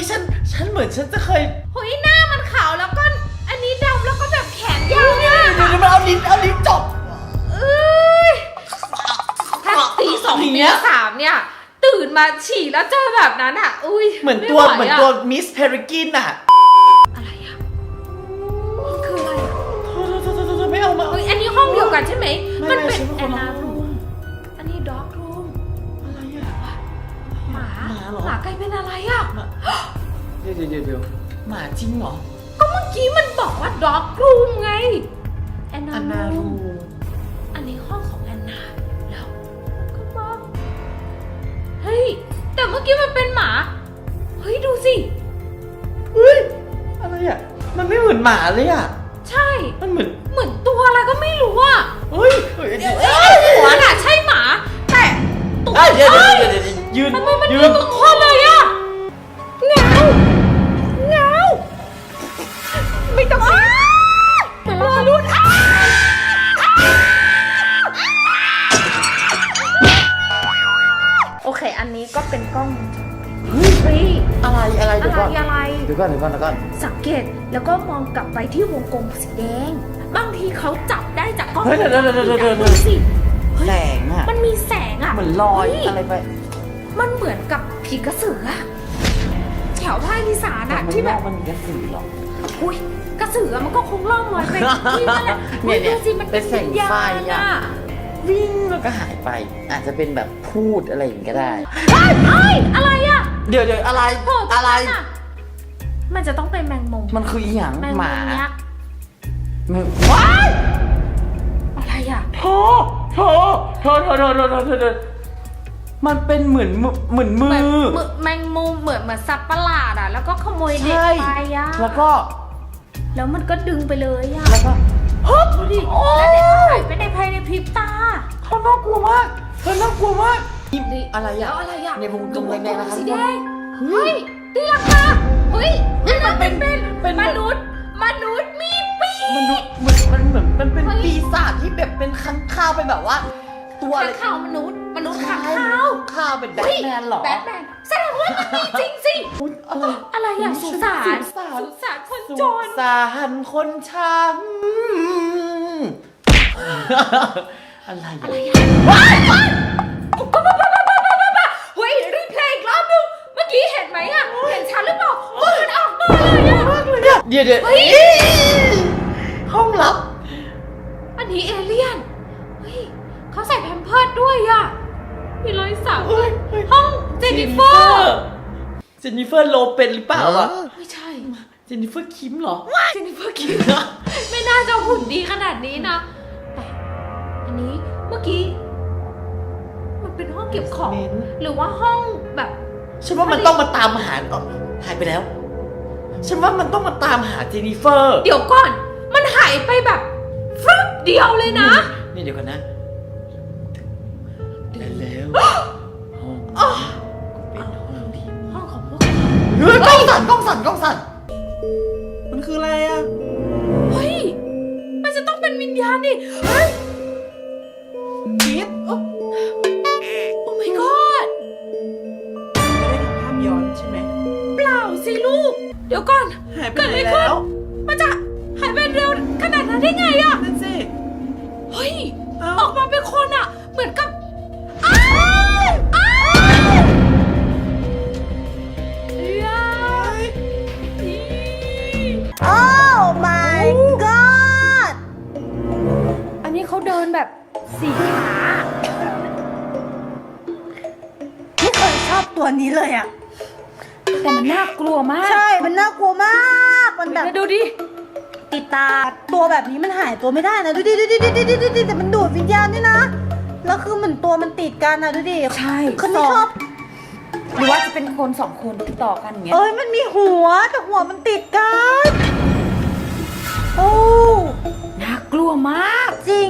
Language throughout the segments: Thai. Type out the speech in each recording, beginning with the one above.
นี้ฉัน ฉันเหมือนฉันจะเคยเฮ้ยหน้ามันขาวแล้วก็ อันนี้ดำแล้วก็แบบแขนยาวเดี๋เนี่ยวยเดี๋ยวมันเอาลิ้นเอาลิ้นจบเอ้ยถ้าตีสองอย่างตีเงี้ยสามเนี่ย ตื่นมาฉี่แล้วเจอแบบนั้นอะ อุ้ยเหมือนตัวไไะเหมือนตัวมิสเพริกินอะอะไรอะมันคืออะไรอะเธอเธอเธอเธอเธอไม่เอามาเฮ้ยอันนี้ห้องเดียวกันใช่ไหม ไม่มันไม่เป็นฉันว่าแอคนนละนาห้รูองม เหรอหมากลายเป็นอะไรอะเดี๋ยวเดี๋ยวเดี๋ยวเดี๋ยวหมาจริงเหรอ ก็เมื่อกี้มันบอกว่าด็อกรูมไง แอนนาอันนารูรูมอันนี้ห้องของแอนนา แล้วก็มาเฮ้ย แต่เมื่อกี้มันเป็นหมา เฮ้ย ดูสิ เฮ้ย อะไรอะมันไม่เหมือนหมาเลยอะใช่ มันเหมือนเหมือนตัวอะไรก็ไม่รู้อะเฮ้ยเฮ้ยเดี๋ยวเดี๋ยวเอ้ยหัวน่ะใช่หมา แต่ตัวเดี๋ยวเอ้ยเดี๋ยวเดี๋ยวเดี๋ยวยืนทำไมมันยืยืนนตรง เดี๋ยวก่อนเดี๋ยวก่อนเดี๋ยวก่อนสังเกตแล้วก็มองกลับไปที่วงกลมสีแดง บางทีเขาจับได้จากกล้องเฮ้ยเดี๋ยวเดี๋ยวเดี๋ยวเดี๋ยวเดี๋ยว ดูสิเฮ้ยแสงอะมันมีแสงอะเหมือนลอยเฮ้อะไรไป มันเหมือนกับผีกระสืออะแถวภาคอีสานอะมันที่แบบมันมีกระสือเหรอ อุ้ยกระสืออะมันก็คงล่องลอยไปที่นั่นแหละเนี่ยเนี่ยดูสิมันเป็นเป็นแสงวิญญาไฟณอะ อะวิ่งแล้วก็หายไป อาจจะเป็นแบบพูดอะไรอย่างนี้ก็ได้ เฮ้ยเอ้ยอะไรอะ เดี๋ยวเดี๋ยวอะไรโผล่ตงอะไรนั้นอะ มันจะต้องเป็นแมงมุมมันคืออีหยังแมงหมุมามยักษ์มันว้ายอะไรอะโธ่โธ่โธ่โธ่โธ่โธ่โธ่โธ่โธ่มันเป็นเหมือนมือเหมือนมืเหมือนอเหมือนแมงมุมเหมือนเหมือนสัตว์ประหลาดอะแล้วก็ขโมยเด็กใช่ ไปอะแล้วก็ แล้วมันก็ดึงไปเลยอะแล้วก็ฮึบดูดิโอ้แล้วเด็กก็หายไปในภายในพริบตา เขาน่ากลัวมากเขาน่ากลัวมากนี่อะไรแล้อะวอะไรอะในวงกลมแดงๆนะครับ สีแดงเฮ้ยตีลังกาเฮ้ยอั นนั้นเป็นเป็นเป็นมนุษย์มนุษย์มีปีกมันดูเหมือนมันเหมือนมันเป็นเฮ้ย ปีศาจที่แบบเป็นค้างคาวเป็นแบบว่า ตัวอะไรข้างข่าวมนุษย์ มนุษย์ข้างใช่ข่าวข้าวเป็นแบทเฮ้ยแมนเหรอแบทแมนแสดงว่ามันมีจริงสิอุ๊ยอะไรอะไรอะสุสานสุสาน สุสานคนสุจน สานคนช้ำอะไรอะไรอะอะว้ายว้าย เลยอะเดี๋ยวเดี๋ยวเฮ้ย ห้องลับ อันนี้เอเลี่ยน เฮ้ยเขาใส่แพมเพิร์ดด้วยอะมีรอยสักเฮ้ยเฮ้ย ห้องเจนนิเฟอร์ เจนนิเฟอร์โลเป็นหรือเปล่าอะไม่ใช่ เจนนิเฟอร์คิมเหรอ เจนนิเฟอร์คิมไม่น่าจะหุ่นดีขนาดนี้นะ แต่อันนี้เมื่อกี้ มันเป็นห้องเก็บของเมนหรือว่าห้องแบบ ฉันว่ามันต้องมาตามหาอ๋อหายไปแล้ว ฉันว่ามันต้องมาตามหาเจนนิเฟอร์ เดี๋ยวก่อน มันหายไปแบบฟรึบเดียวเลยนะ นี่เดี๋ยวก่อนนะได้แล้วห้องอ๋อเป็นห้องที่ห้องของพวกเฮ้ยกล้องสั่นกล้องสั่นกล้องสั่นมันคืออะไรอะเฮ้ย มันจะต้องเป็นวิญญาณดิ เฮ้ย เดี๋ยวก่อน หายไปเกิดไหอะนไรขึ้น แล้วมันจะหายไปเร็วขนาดนั้นได้ไงอะนั่นสิ เฮ้ย เอ้า ออกมาเป็นคนอะเหมือนกับอ้าวอ้าวย้ายอี Oh my god อันนี้เขาเดินแบบสี่ขา ไม่เคยชอบตัวนี้เลยอะ แต่มันน่ากลัวมากใช่ มันน่ากลัวมาก มันแบบแล้วดูดิติดตาตัวแบบนี้มันหายตัวไม่ได้นะดูดิดูดิดูดิดูดิดูดิแต่มันดูดวิญญาณด้วยนะ แล้วคือเหมือนตัวมันติดกันนะดูดิใช่คนไม่ชอบหรือว่าจะเป็นคนสองคนติดต่อกันอย่างเงี้ยเอ้ยมันมีหัวแต่หัวมันติดกันโอ้น่ากลัวมาก จริง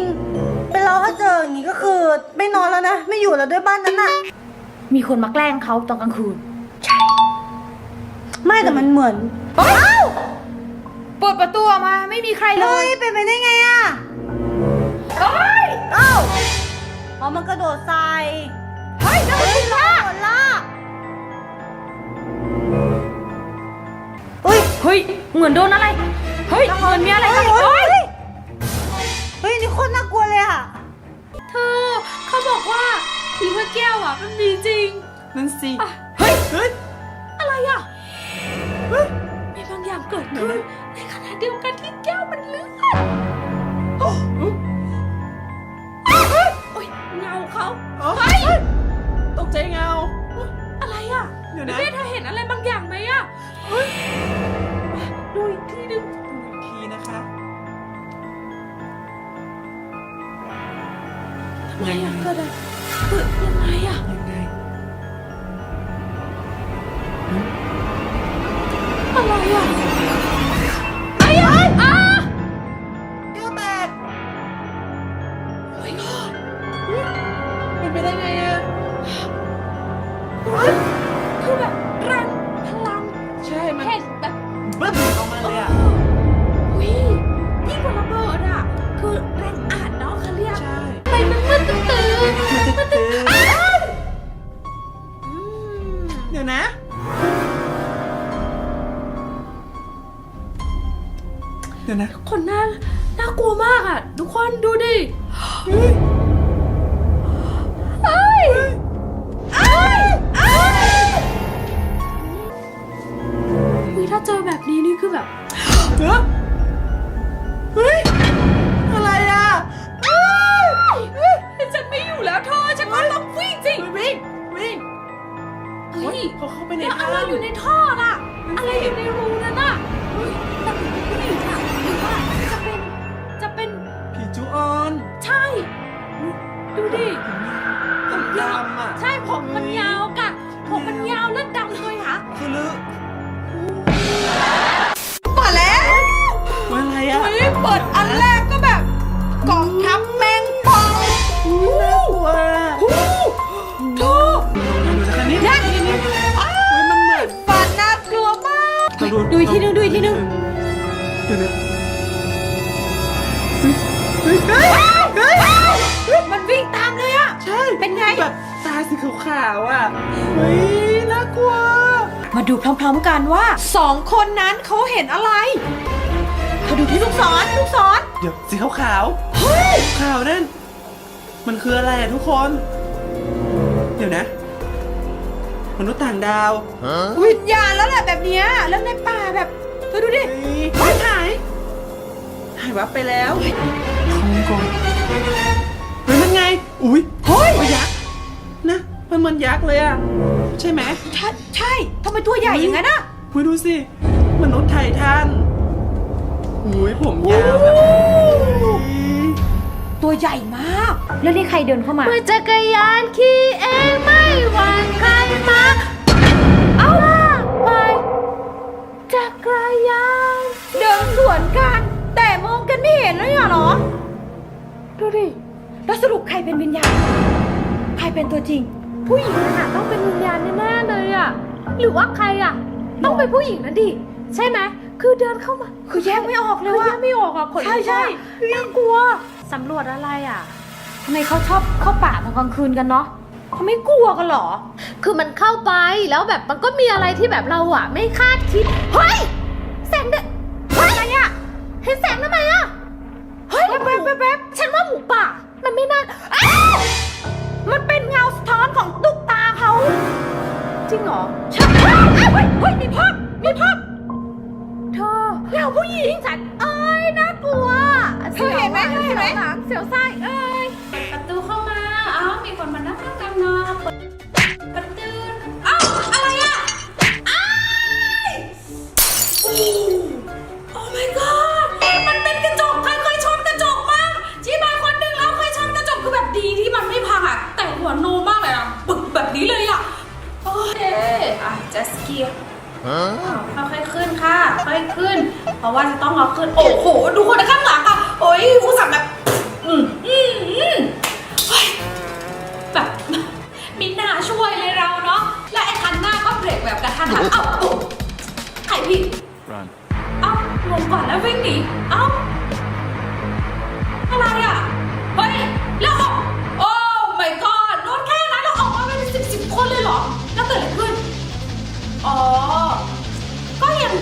เป็นเราถ้าเจออย่างนี้ก็คือ ไม่นอนแล้วนะ ไม่อยู่แล้วด้วยบ้านนั้นน่ะมีคนมาแกล้งเขาตอนกลางคืน ไม่แต่มันเหมือนเอ้าเปิดประตูออกมาไม่มีใครเลเฮ้ยยเป็นไปได้ไงอะเอ้ยเอ้าอ๋อมันกระโดดใส่เฮ้ยนั่นมันเฮ้ยล่าโดนลากฮ้ยเหมือนโดนอะไร เฮ้ยเหมือนมีอะไรเฮ้ยเฮ้ยเฮ้ยเฮ้ยนี่โคตรน่ากลัวเลยอะ เธอเขาบอกว่าผีพระแก้วอะมันมีจริง นั่นสิ อะเฮ้ยเฮ้ย ในขณะเดียวกันที่แก้วมันเลื่อนโอ้ยเงาเขาอ๋อเฮ้ยตกใจเงา อะไรอะเดี๋ยวนะเบสเธอเห็นอะไรบางอย่างไหมอะเฮ้ยดูอีกทีหนึงดูอีกทีนะคะทำไมอะเกิดอะไรเกิดยังไงอะยังไงอะไรอะ ไอ้ ดี๋ยวนะคนน่าน่ากลัวมากอะ ทุกคนดูดิเฮ้ยเอ้ยเอ้ยเอ้ยวิถ้าเจอแบบนี้นี่คือแบบ เฮ้ยเฮ้ยอะไรอะเฮ้ยฉันไม่อยู่แล้วเธอฉันก็ต้องวิ่งจริงวิ่งวิ่งเฮ้ยเขาเข้าไปในแล้วอะไรถ้ำอยู่ในท่อน่ะ อะไรอยู่ในรูนั่นน่ะ ดูดิผมดำอะใช่ผมมันย สีขาวๆอะเฮ้ยน่ากลัว มาดูพร้อมๆกันว่าสองคนนั้นเขาเห็นอะไรเธอดูที่ลูกศรลูกศรเดี๋ยวสีขาวๆเฮ้ยขาวนั่น มันคืออะไรอะทุกคน เดี๋ยวนะ มนุษย์ต่างดาววิญญาณแล้วแหละแบบเนี้ยแล้วในป่าแบบเธอดูดิเฮ้ยหายหายวับไปแล้วเขาก่อนเฮ้ยมันไง อุ้ยเฮ้ยตัวยักษ์นะ มันเหมือนยักษ์เลยอะใช่ไหมใช่ใช่ทำไมตัวใหญ่อย่างนั้นอะคุยดูสิมนุษย์ไททันอุ้ยผมยาวแบบตัวใหญ่มาก แล้วนี่ใครเดินเข้ามา เมื่อจักรยานขี่เองไม่หวั่นใครมา เอาล่ะไปจักรยานเดินสวนกัน แต่มองกันไม่เห็นเลยเหรอ ดูดิ แล้วสรุปใครเป็นวิญญาณ ใครเป็นตัวจริง ผู้หญิงนั่นน่ะต้องเป็นวิญญาณแน่ๆเลยอะ หรือว่าใครอะ ต้องเป็นผู้หญิงนั่นดิ ใช่ไหมคือเดินเข้ามาคือแยกไม่ออกเลยคือว่าแยกไม่ออกอะคนใช่ใช่น่ากลัวสำรวจอะไรอะทำไมเขาชอบเข้าป่าตอนกลางคืนกันเนาะเขาไม่กลัวกันเหรอ คือมันเข้าไปแล้วแบบมันก็มีอะไรที่แบบเราอะไม่คาดคิด เฮ้ย แสงเด็กเฮ้ยอะไรอะเห็นแสงทำไมอะเฮ้ยแป๊บแป๊บแป๊บฉันว่าหมูป่า มันไม่น่าอ้าวมันเป็นเงาสะท้อน ของตุ๊กตาเขา จริงเหรอใช่เฮ้ยเฮ้ยเฮ้ยมีภาพมีภาพเธอเงาผู้หญิงฉันเอ้ยน่ากลัวเธอเห็นไหมเธอเห็นไหมสียวลังเสียวไส้เอ้ยเปิดประตูเข้ามา อ้ามีคนมานั่งกันเนาะ ค่อยๆขึ้นค่ะค่อยขึ้น เพราะว่าจะต้องเอาขึ้น โอ้โห ดูคนข้างหลังอะโอ้ยอุตส่าห์แบบ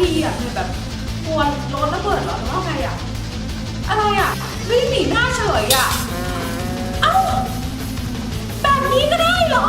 ดีอะคือแบบกลัวรถระเบิดหรอหว่าไงอะอะไรอะวิ่งหนีหน้าเฉยอะเอ้าแบบนี้ก็ได้เหรอ